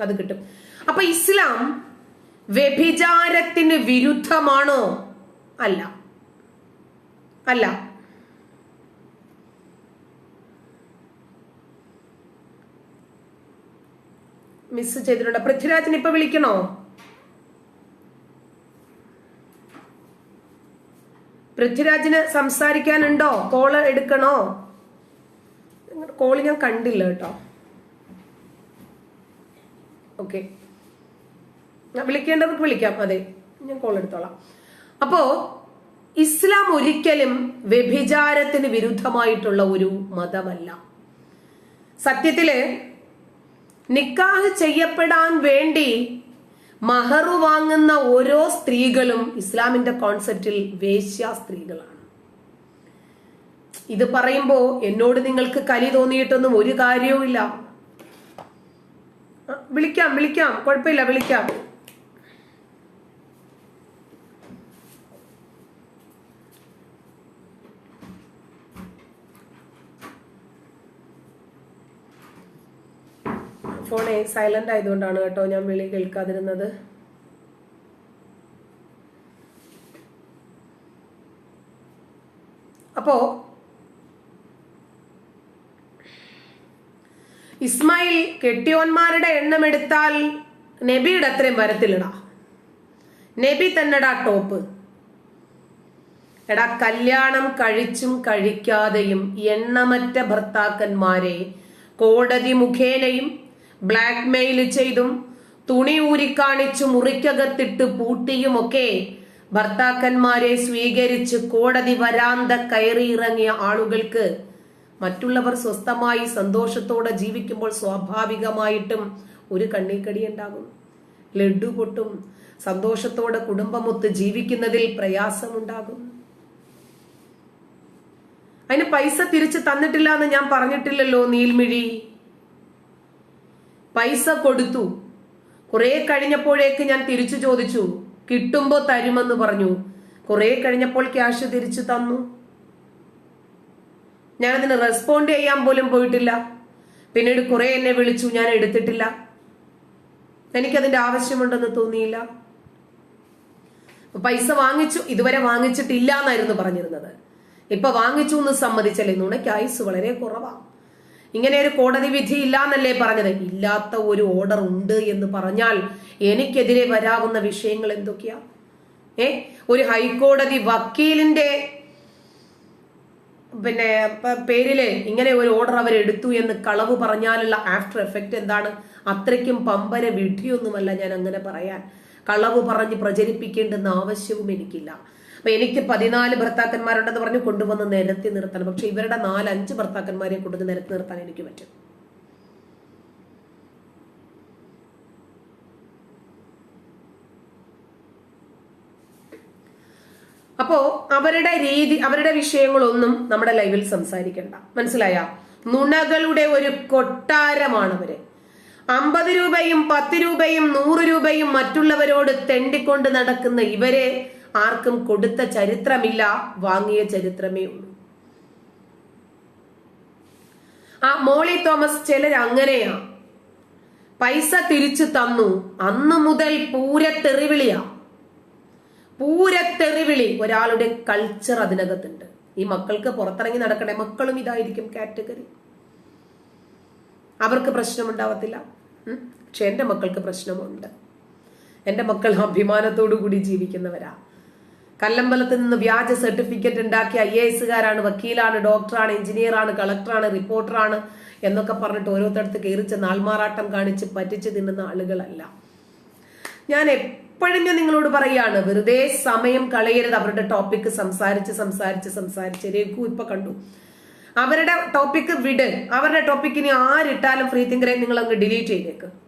അത് കിട്ടും. അപ്പൊ ഇസ്ലാം വ്യഭിചാരത്തിന് വിരുദ്ധമാണോ? അല്ല. അല്ല. മിസ് ചെയ്തിട്ടുണ്ട്. പൃഥ്വിരാജിന് ഇപ്പൊ വിളിക്കണോ? പൃഥ്വിരാജിന് സംസാരിക്കാനുണ്ടോ? കോൾ എടുക്കണോ? കോൾ ഞാൻ കണ്ടില്ല കേട്ടോ. ഓക്കെ. വിളിക്കേണ്ടവർക്ക് വിളിക്കാം. അതെ ഞാൻ കോൾ എടുത്തോളാം. അപ്പോ ഇസ്ലാം ഒരിക്കലും വ്യഭിചാരത്തിന് വിരുദ്ധമായിട്ടുള്ള ഒരു മതമല്ല. സത്യത്തിൽ നിക്കാഹ് ചെയ്യപ്പെടാൻ വേണ്ടി മഹർ വാങ്ങുന്ന ഓരോ സ്ത്രീകളും ഇസ്ലാമിന്റെ കോൺസെപ്റ്റിൽ വേശ്യ സ്ത്രീകളാണ്. ഇത് പറയുമ്പോ എന്നോട് നിങ്ങൾക്ക് കലി തോന്നിയിട്ടൊന്നും ഒരു കാര്യവും ഇല്ല ആ, വിളിക്കാം വിളിക്കാം. കുഴപ്പമില്ല വിളിക്കാം. ഫോണേ സൈലന്റ് ആയതുകൊണ്ടാണ് കേട്ടോ ഞാൻ വിളി കേൾക്കാതിരുന്നത്. അപ്പോ ഇസ്മായിൽ കെട്ടിയോന്മാരുടെ എണ്ണം എടുത്താൽ നബിയുടെ അത്രയും വരത്തില്ലടാ നബി തന്നെടാ ടോപ്പ്. എടാ കല്യാണം കഴിച്ചും കഴിക്കാതെയും എണ്ണമറ്റ ഭർത്താക്കന്മാരെ കോടതി മുഖേനയും ബ്ലാക്ക് മെയിൽ ചെയ്തും തുണി ഊരിക്കാണിച്ചു മുറിക്കകത്തിട്ട് പൂട്ടിയുമൊക്കെ ഭർത്താക്കന്മാരെ സ്വീകരിച്ച് കോടതി വരാന്ത കയറിയിറങ്ങിയ ആളുകൾക്ക് മറ്റുള്ളവർ സ്വസ്ഥമായി സന്തോഷത്തോടെ ജീവിക്കുമ്പോൾ സ്വാഭാവികമായിട്ടും ഒരു കണ്ണീക്കടി ഉണ്ടാകും ലഡു പൊട്ടും സന്തോഷത്തോടെ കുടുംബമൊത്ത് ജീവിക്കുന്നതിൽ പ്രയാസമുണ്ടാകും. അതിന് പൈസ തിരിച്ചു തന്നിട്ടില്ല എന്ന് ഞാൻ പറഞ്ഞിട്ടില്ലല്ലോ നീൽമിഴി. പൈസ കൊടുത്തു. കുറെ കഴിഞ്ഞപ്പോഴേക്ക് ഞാൻ തിരിച്ചു ചോദിച്ചു കിട്ടുമ്പോ തരുമെന്ന് പറഞ്ഞു. കുറെ കഴിഞ്ഞപ്പോൾ ക്യാഷ് തിരിച്ചു തന്നു. ഞാനതിന് റെസ്പോണ്ട് ചെയ്യാൻ പോലും പോയിട്ടില്ല. പിന്നീട് കുറെ എന്നെ വിളിച്ചു ഞാൻ എടുത്തിട്ടില്ല. എനിക്കതിന്റെ ആവശ്യമുണ്ടെന്ന് തോന്നിയില്ല. പൈസ വാങ്ങിച്ചു ഇതുവരെ വാങ്ങിച്ചിട്ടില്ല എന്നായിരുന്നു പറഞ്ഞിരുന്നത്. ഇപ്പൊ വാങ്ങിച്ചു എന്ന് സമ്മതിച്ചല്ലേ? നുണയ്ക്ക് ആയുസ് വളരെ കുറവാ. ഇങ്ങനെ ഒരു കോടതി വിധി ഇല്ല എന്നല്ലേ പറഞ്ഞത്? ഇല്ലാത്ത ഒരു ഓർഡർ ഉണ്ട് എന്ന് പറഞ്ഞാൽ എനിക്കെതിരെ വരാവുന്ന വിഷയങ്ങൾ എന്തൊക്കെയാ? ഏ? ഒരു ഹൈക്കോടതി വക്കീലിന്റെ പിന്നെ പേരിലെ ഇങ്ങനെ ഒരു ഓർഡർ അവർ എടുത്തു എന്ന് കളവ് പറഞ്ഞാലുള്ള ആഫ്റ്റർ എഫക്റ്റ് എന്താണ്? അത്രയ്ക്കും പമ്പര വിധിയൊന്നുമല്ല ഞാൻ അങ്ങനെ പറയാൻ. കളവ് പറഞ്ഞ് പ്രചരിപ്പിക്കേണ്ടെന്ന ആവശ്യവും എനിക്കില്ല. അപ്പൊ എനിക്ക് പതിനാല് ഭർത്താക്കന്മാരുണ്ടെന്ന് പറഞ്ഞ് കൊണ്ടുവന്ന് നിരത്തി നിർത്തണം പക്ഷെ ഇവരുടെ നാലഞ്ച് ഭർത്താക്കന്മാരെ കൊണ്ടുവന്ന് നിരത്തി നിർത്താൻ എനിക്ക് പറ്റും. അപ്പോ അവരുടെ രീതി അവരുടെ വിഷയങ്ങളൊന്നും നമ്മുടെ ലൈവിൽ സംസാരിക്കണ്ട. മനസ്സിലായ? നുണകളുടെ ഒരു കൊട്ടാരമാണ് അവർ അമ്പത് രൂപയും പത്ത് രൂപയും നൂറ് രൂപയും മറ്റുള്ളവരോട് തെണ്ടിക്കൊണ്ട് നടക്കുന്ന ഇവരെ ആർക്കും കൊടുത്ത ചരിത്രമില്ല വാങ്ങിയ ചരിത്രമേ ഉള്ളൂ. ആ മോളി തോമസ് ചിലർ അങ്ങനെയാ. പൈസ തിരിച്ചു തന്നു അന്നു മുതൽ പൂരത്തെറിവിളിയാ. പൂരത്തെറിവിളി ഒരാളുടെ കൾച്ചർ അതിനകത്തുണ്ട്. ഈ മക്കൾക്ക് പുറത്തിറങ്ങി നടക്കണേ മക്കളും ഇതായിരിക്കും കാറ്റഗറി അവർക്ക് പ്രശ്നമുണ്ടാവത്തില്ല. പക്ഷെ എന്റെ മക്കൾക്ക് പ്രശ്നമുണ്ട്. എന്റെ മക്കൾ അഭിമാനത്തോടു കൂടി ജീവിക്കുന്നവരാ. കല്ലമ്പലത്ത് നിന്ന് വ്യാജ സർട്ടിഫിക്കറ്റ് ഉണ്ടാക്കിയ ഐ എ എസുകാരാണ് വക്കീലാണ് ഡോക്ടറാണ് എഞ്ചിനീയറാണ് കളക്ടറാണ് റിപ്പോർട്ടറാണ് എന്നൊക്കെ പറഞ്ഞിട്ട് ഓരോരുത്തടുത്ത് കയറിച്ച് നാൾമാറാട്ടം കാണിച്ച് പറ്റിച്ച് തിന്നുന്ന ആളുകളല്ല. ഞാൻ എപ്പോഴും ഞാൻ നിങ്ങളോട് പറയാണ്? വെറുതെ സമയം കളയരുത്. അവരുടെ ടോപ്പിക്ക് സംസാരിച്ച് സംസാരിച്ച് സംസാരിച്ച്. രഘു ഇപ്പൊ കണ്ടു. അവരുടെ ടോപ്പിക്ക് വിട്. അവരുടെ ടോപ്പിക്കിനി ആരിട്ടാലും ഫ്രീ തിങ്കറെ നിങ്ങൾ അങ്ങ് ഡിലീറ്റ് ചെയ്തേക്ക്.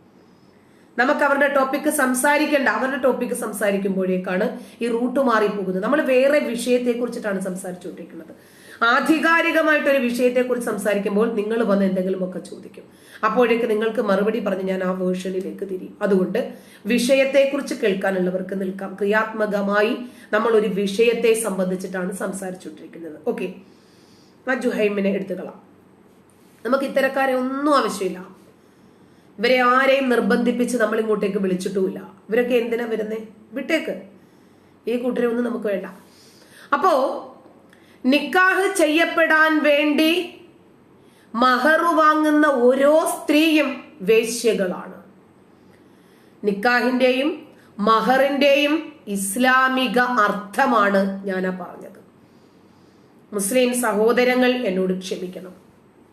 നമുക്ക് അവരുടെ ടോപ്പിക്ക് സംസാരിക്കേണ്ട. അവരുടെ ടോപ്പിക്ക് സംസാരിക്കുമ്പോഴേക്കാണ് ഈ റൂട്ട് മാറിപ്പോകുന്നത്. നമ്മൾ വേറെ വിഷയത്തെ കുറിച്ചിട്ടാണ് സംസാരിച്ചുകൊണ്ടിരിക്കുന്നത്. ആധികാരികമായിട്ടൊരു വിഷയത്തെക്കുറിച്ച് സംസാരിക്കുമ്പോൾ നിങ്ങൾ വന്ന് എന്തെങ്കിലുമൊക്കെ ചോദിക്കും. അപ്പോഴേക്ക് നിങ്ങൾക്ക് മറുപടി പറഞ്ഞ് ഞാൻ ആ വേർഷനിലേക്ക് തിരിയും. അതുകൊണ്ട് വിഷയത്തെക്കുറിച്ച് കേൾക്കാനുള്ളവർക്ക് നിൽക്കാം. ക്രിയാത്മകമായി നമ്മൾ ഒരു വിഷയത്തെ സംബന്ധിച്ചിട്ടാണ് സംസാരിച്ചുകൊണ്ടിരിക്കുന്നത്. ഓക്കെ ആ ജുഹൈമിനെ എടുത്തുകളാം. നമുക്ക് ഇത്തരക്കാരെ ഒന്നും ആവശ്യമില്ല. ഇവരെ ആരെയും നിർബന്ധിപ്പിച്ച് നമ്മൾ ഇങ്ങോട്ടേക്ക് വിളിച്ചിട്ടുമില്ല. ഇവരൊക്കെ എന്തിനാ വരുന്നേ? വിട്ടേക്ക്. ഈ കൂട്ടരെ ഒന്നും നമുക്ക് വേണ്ട. അപ്പോ നിക്കാഹ് ചെയ്യപ്പെടാൻ വേണ്ടി മഹറു വാങ്ങുന്ന ഓരോ സ്ത്രീയും വേശ്യകളാണ്. നിക്കാഹിന്റെയും മഹറിന്റെയും ഇസ്ലാമിക അർത്ഥമാണ് ഞാൻ പറഞ്ഞത്. മുസ്ലിം സഹോദരങ്ങൾ എന്നോട് ക്ഷമിക്കണം.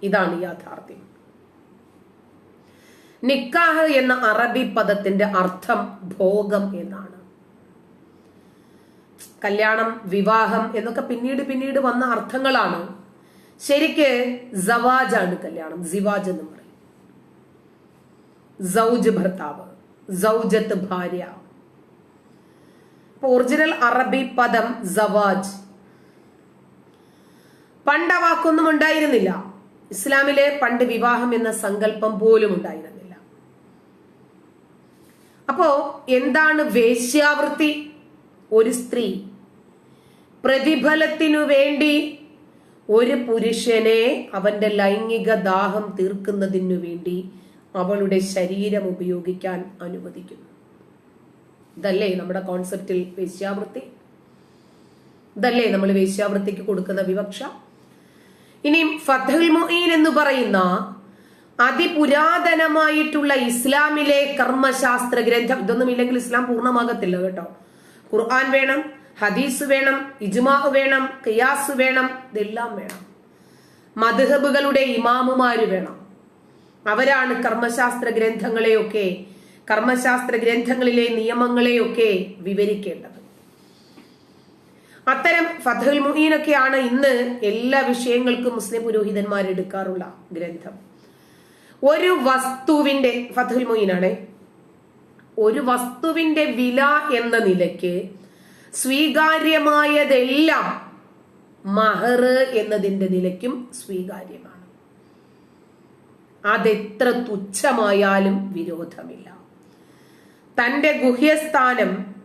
ഇതാണ് യാഥാർത്ഥ്യം. നിക്കാഹ് എന്ന അറബി പദത്തിന്റെ അർത്ഥം ഭോഗം എന്നാണ്. കല്യാണം വിവാഹം എന്നൊക്കെ പിന്നീട് പിന്നീട് വന്ന അർത്ഥങ്ങളാണ്. ശരിക്ക് സവാജാണ് കല്യാണം സിവാജ് എന്ന് പറയും. സൗജ് ഭർത്താവ് സൗജത്ത് ഭാര്യ. ഒറിജിനൽ അറബി പദം സവാജ്. പണ്ട് വാക്കൊന്നും ഉണ്ടായിരുന്നില്ല. ഇസ്ലാമിലെ പണ്ട് വിവാഹം എന്ന സങ്കല്പം പോലും ഉണ്ടായിരുന്നില്ല. അപ്പോ എന്താണ് വേശ്യാവൃത്തി? ഒരു സ്ത്രീ. പ്രതിഫലത്തിനു വേണ്ടി ഒരു പുരുഷനെ അവന്റെ ലൈംഗിക ദാഹം തീർക്കുന്നതിനു വേണ്ടി അവളുടെ ശരീരം ഉപയോഗിക്കാൻ അനുവദിക്കുന്നു. ഇതല്ലേ നമ്മുടെ കോൺസെപ്റ്റിൽ വേശ്യാവൃത്തി? ഇതല്ലേ നമ്മൾ വേശ്യാവൃത്തിക്ക് കൊടുക്കുന്ന വിവക്ഷ? ഇനിയും ഫതഹുൽ മൊയ്ൻ എന്ന് പറയുന്ന അതിപുരാതനമായിട്ടുള്ള ഇസ്ലാമിലെ കർമ്മശാസ്ത്ര ഗ്രന്ഥം. ഇതൊന്നും ഇല്ലെങ്കിൽ ഇസ്ലാം പൂർണമാകത്തില്ല കേട്ടോ. ഖുർആൻ വേണം ഹദീസ് വേണം ഇജ്മാഹ് വേണം ഖിയാസ് വേണം ഇതെല്ലാം വേണം. മധുഹബുകളുടെ ഇമാമുമാര് വേണം. അവരാണ് കർമ്മശാസ്ത്ര ഗ്രന്ഥങ്ങളെയൊക്കെ കർമ്മശാസ്ത്ര ഗ്രന്ഥങ്ങളിലെ നിയമങ്ങളെയൊക്കെ വിവരിക്കേണ്ടത്. അത്തരം ഫതഹുൽ മുഹീനൊക്കെയാണ് ഇന്ന് എല്ലാ വിഷയങ്ങൾക്കും മുസ്ലിം പുരോഹിതന്മാർ എടുക്കാറുള്ള ഗ്രന്ഥം. ഒരു വസ്തുവിന്റെ ഫതുൽ മുഹീനാണ് ഒരു വസ്തുവിന്റെ വില എന്ന നിലയ്ക്ക് സ്വീകാര്യമായതെല്ലാം മഹർ എന്നതിന്റെ നിലയ്ക്കും സ്വീകാര്യമാണ്. അതെത്ര തുച്ഛമായാലും വിരോധമില്ല. തന്റെ ഗുഹ്യസ്ഥാനം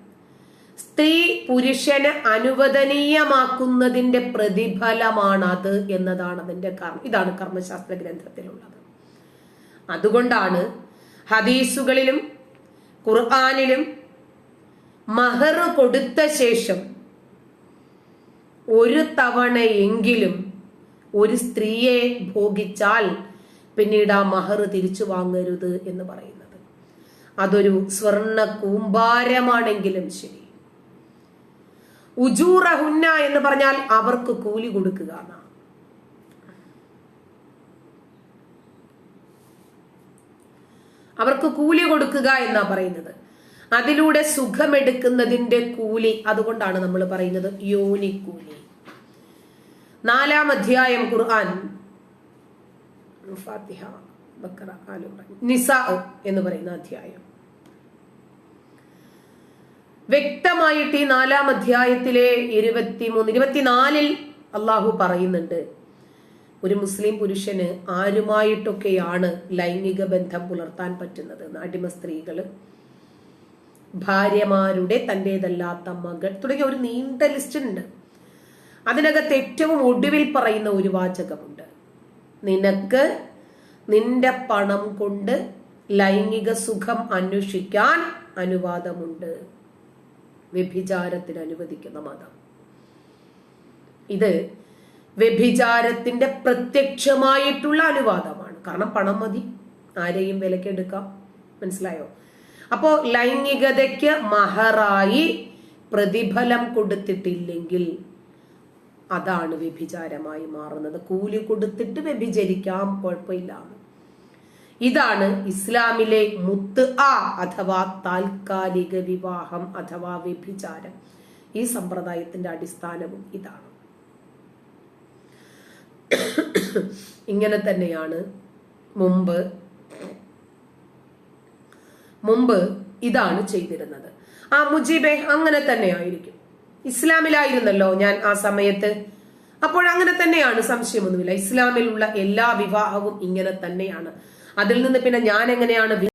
സ്ത്രീ പുരുഷന് അനുവദനീയമാക്കുന്നതിന്റെ പ്രതിഫലമാണത് എന്നതാണ് അതിന്റെ കർമ്മ ഇതാണ് കർമ്മശാസ്ത്ര ഗ്രന്ഥത്തിലുള്ളത് അതുകൊണ്ടാണ് ഹദീസുകളിലും ഖുർആാനിലും മഹർ കൊടുത്ത ശേഷം ഒരു തവണയെങ്കിലും ഒരു സ്ത്രീയെ ഭോഗിച്ചാൽ പിന്നീട് ആ മഹർ തിരിച്ചു വാങ്ങരുത് എന്ന് പറയുന്നത്. അതൊരു സ്വർണ കൂമ്പാരമാണെങ്കിലും ശരി. ഉജൂറഹുന്ന എന്ന് പറഞ്ഞാൽ അവർക്ക് കൂലി കൊടുക്കുക എന്നാ അവർക്ക് കൂലി കൊടുക്കുക എന്നാ പറയുന്നത്. അതിലൂടെ സുഖമെടുക്കുന്നതിന്റെ കൂലി അതുകൊണ്ടാണ് നമ്മൾ പറയുന്നത് യോനി കൂലി നാലാം അധ്യായം ഖുർആൻ. ഫാത്തിഹ ബക്കറ എന്ന് പറയുന്ന അധ്യായം. വ്യക്തമായിട്ട് ഈ നാലാം അധ്യായത്തിലെ ഇരുപത്തിമൂന്ന് ഇരുപത്തിനാലിൽ അള്ളാഹു പറയുന്നുണ്ട് ഒരു മുസ്ലിം പുരുഷന് ആരുമായിട്ടൊക്കെയാണ് ലൈംഗിക ബന്ധം പുലർത്താൻ പറ്റുന്നത് അടിമ സ്ത്രീകൾ ഭാര്യമാരുടെ തന്റെതല്ലാത്ത മകൾ. തുടങ്ങിയ ഒരു നീണ്ട ലിസ്റ്റ് ഉണ്ട്. അതിനകത്ത് ഏറ്റവും ഒടുവിൽ പറയുന്ന ഒരു വാചകമുണ്ട്. നിനക്ക് നിന്റെ പണം കൊണ്ട് ലൈംഗിക സുഖം അന്വേഷിക്കാൻ അനുവാദമുണ്ട്. വ്യഭിചാരത്തിന് അനുവദിക്കുന്ന മതം. ഇത് വ്യഭിചാരത്തിന്റെ പ്രത്യക്ഷമായിട്ടുള്ള അനുവാദമാണ്. കാരണം പണം മതി. ആരെയും വിലക്കെടുക്കാം മനസ്സിലായോ? അപ്പോ ലൈംഗികതയ്ക്ക് മഹറായി പ്രതിഫലം കൊടുത്തിട്ടില്ലെങ്കിൽ അതാണ് വ്യഭിചാരമായി മാറുന്നത്. കൂലി കൊടുത്തിട്ട് വ്യഭിചരിക്കാം കുഴപ്പമില്ല. ഇതാണ് ഇസ്ലാമിലെ മുത്ത് ആ അഥവാ താൽക്കാലിക വിവാഹം അഥവാ വ്യഭിചാരം. ഈ സമ്പ്രദായത്തിന്റെ അടിസ്ഥാനവും ഇതാണ്. ഇങ്ങനെ തന്നെയാണ് മുമ്പ്. മുമ്പ് ഇതാണ് ചെയ്തിരുന്നത്. ആ മുജീബെ അങ്ങനെ തന്നെയായിരിക്കും. ഇസ്ലാമിലായിരുന്നല്ലോ ഞാൻ ആ സമയത്ത്. അപ്പോൾ അങ്ങനെ തന്നെയാണ് സംശയമൊന്നുമില്ല. ഇസ്ലാമിലുള്ള എല്ലാ വിവാഹവും ഇങ്ങനെ തന്നെയാണ്. അതിൽ നിന്ന് പിന്നെ ഞാൻ എങ്ങനെയാണ്